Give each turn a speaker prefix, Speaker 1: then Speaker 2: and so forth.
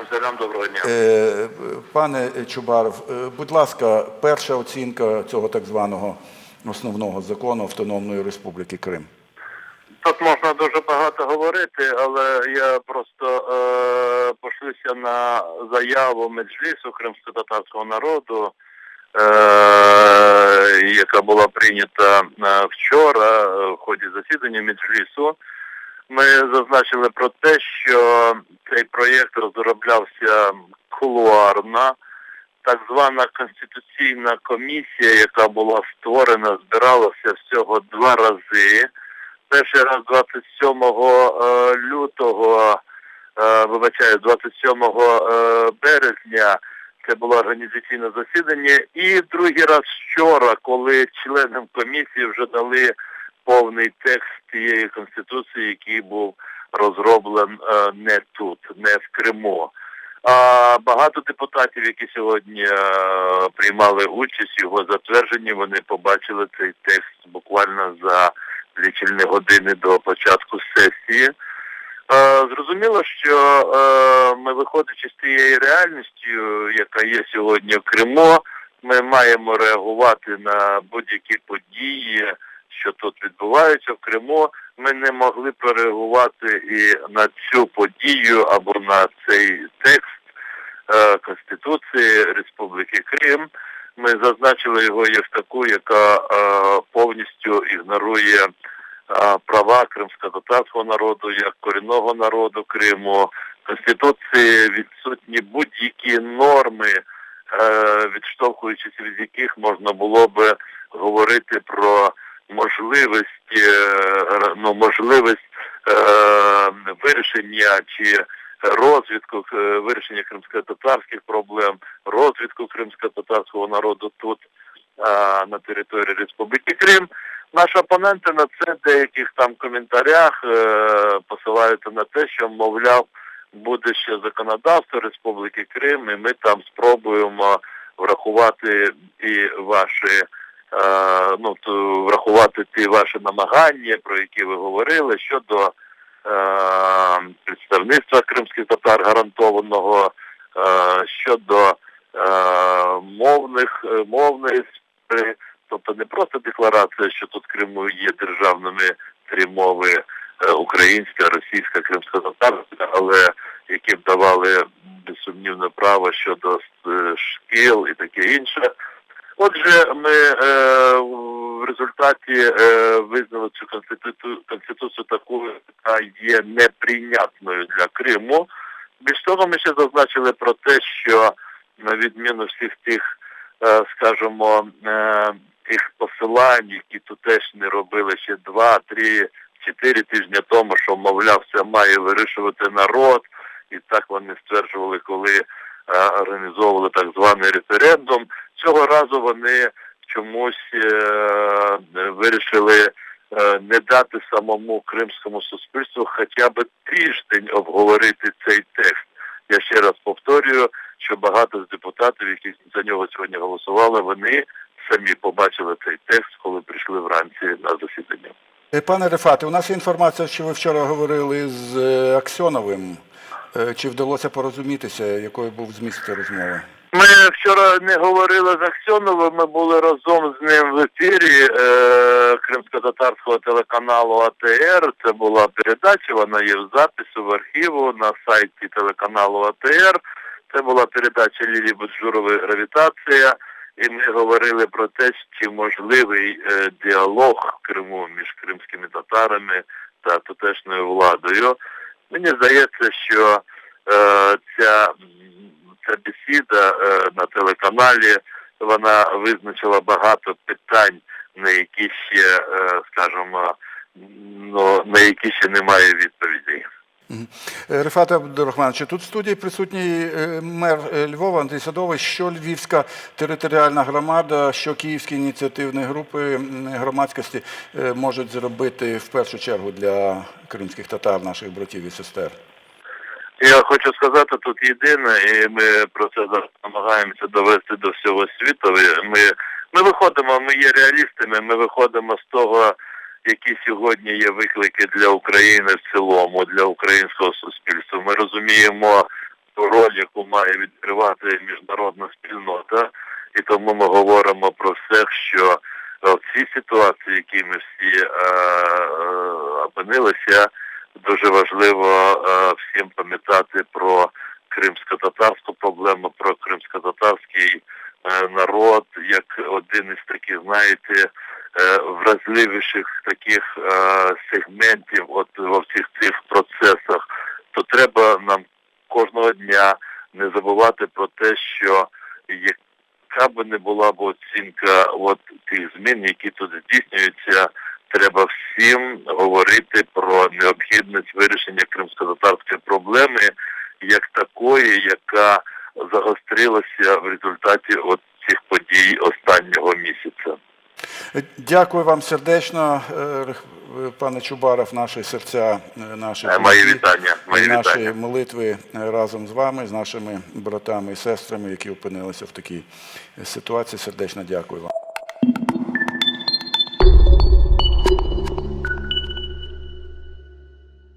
Speaker 1: шахтарям доброго дня.
Speaker 2: Е, Пане Чубаров, е, будь ласка, перша оцінка цього так званого основного закону Автономної Республіки Крим.
Speaker 1: Тут можна дуже багато говорити, але я просто е, пошлюся на заяву Меджлісу кримсько-татарського народу, е, яка була прийнята е, вчора в ході засідання Меджлісу. Ми зазначили про те, що цей проєкт розроблявся кулуарно. Так звана конституційна комісія, яка була створена, збиралася всього два рази. Перший раз 27 е, лютого, е, вибачаю, 27 е, березня це було організаційне засідання, і другий раз вчора, коли членам комісії вже дали повний текст тієї конституції, який був розроблен е, не тут, не в Криму. А багато депутатів, які сьогодні е, приймали участь його затвердженні, вони побачили цей текст буквально за лічильні години до початку сесії. Е, Зрозуміло, що ми, виходячи з тієї реальності, яка є сьогодні в Криму, ми маємо реагувати на будь-які події, що тут відбуваються в Криму. Ми не могли прореагувати і на цю подію або на цей текст е, Конституції Республіки Крим. Ми зазначили його як таку, яка е, повністю ігнорує е, права кримсько-татарського народу як корінного народу Криму. Конституції відсутні будь-які норми, е, відштовхуючись від яких можна було би говорити про можливість, е, ну, можливість е, вирішення чи розвитку е, вирішення кримсько-татарських проблем, розвитку кримсько-татарського народу тут на території Республіки Крим. Наші опоненти на це деяких там коментарях посилаються на те, що мовляв буде ще законодавство Республіки Крим, і ми там спробуємо врахувати і ваші ну то врахувати ті ваші намагання, про які ви говорили щодо е, представництва кримських татар гарантованого е, щодо е, мовних е, мовної сфери, тобто не просто декларація, що тут Криму є державними три мови е, українська, російська, кримсько-татарська, але які б давали безсумнівне право щодо е, шкіл і таке інше. Отже, ми е, в результаті е, визнали цю конституцію, конституцію такою, яка є неприйнятною для Криму. Більш того, ми ще зазначили про те, що на відміну всіх тих, е, скажімо, е, тих посилань, які тут теж не робили ще два, три, чотири тижні тому, що мовляв, це має вирішувати народ, і так вони стверджували, коли е, організовували так званий референдум. Цього разу вони чомусь е, вирішили е, не дати самому кримському суспільству хоча б тиждень обговорити цей текст. Я ще раз повторюю, що багато з депутатів, які за нього сьогодні голосували, вони самі побачили цей текст, коли прийшли вранці на засідання.
Speaker 2: Е, Пане Рефате, у нас є інформація, що ви вчора говорили з е, Аксьоновим. Е, Чи вдалося порозумітися, якою був зміст розмови?
Speaker 1: Ми вчора не говорили з Аксьоновим, ми були разом з ним в ефірі е, кримсько-татарського телеканалу АТР. Це була передача, вона є в запису в архіву на сайті телеканалу АТР. Це була передача Лілії Буджурової «Гравітація». І ми говорили про те, чи можливий е, діалог в Криму між кримськими татарами та тутешньою владою. Мені здається, що е, ця ця бесіда е, на телеканалі вона визначила багато питань, на які ще, е, скажімо, ну, на які ще немає відповідей.
Speaker 2: Е, Абдурахманович, тут в студії присутній е, мер Львова Андрій Садовий, що Львівська територіальна громада, що київські ініціативні групи громадськості можуть зробити в першу чергу для кримських татар, наших братів і сестер.
Speaker 1: Я хочу сказати тут єдине, і ми про це намагаємося довести до всього світу. Ми, ми виходимо, ми є реалістами, ми виходимо з того, які сьогодні є виклики для України в цілому, для українського суспільства. Ми розуміємо роль, яку має відкривати міжнародна спільнота, і тому ми говоримо про все, що е, в цій ситуації, в якій ми всі е, е, опинилися, дуже важливо е, пам'ятати про кримсько-татарську проблему, про кримсько-татарський е, народ, як один із таких, знаєте, е, вразливіших таких е, сегментів от во всіх цих процесах, то треба нам кожного дня не забувати про те, що яка би не була б оцінка от тих змін, які тут здійснюються, треба всім говорити про необхідність вирішення кримсько-татарської проблеми як такої, яка загострилася в результаті от цих подій останнього місяця.
Speaker 2: Дякую вам сердечно, е, е, пане Чубаров, наші серця, е, наші
Speaker 1: Мої вітання, мої
Speaker 2: наші
Speaker 1: вітання.
Speaker 2: молитви разом з вами, з нашими братами і сестрами, які опинилися в такій ситуації. Сердечно дякую вам.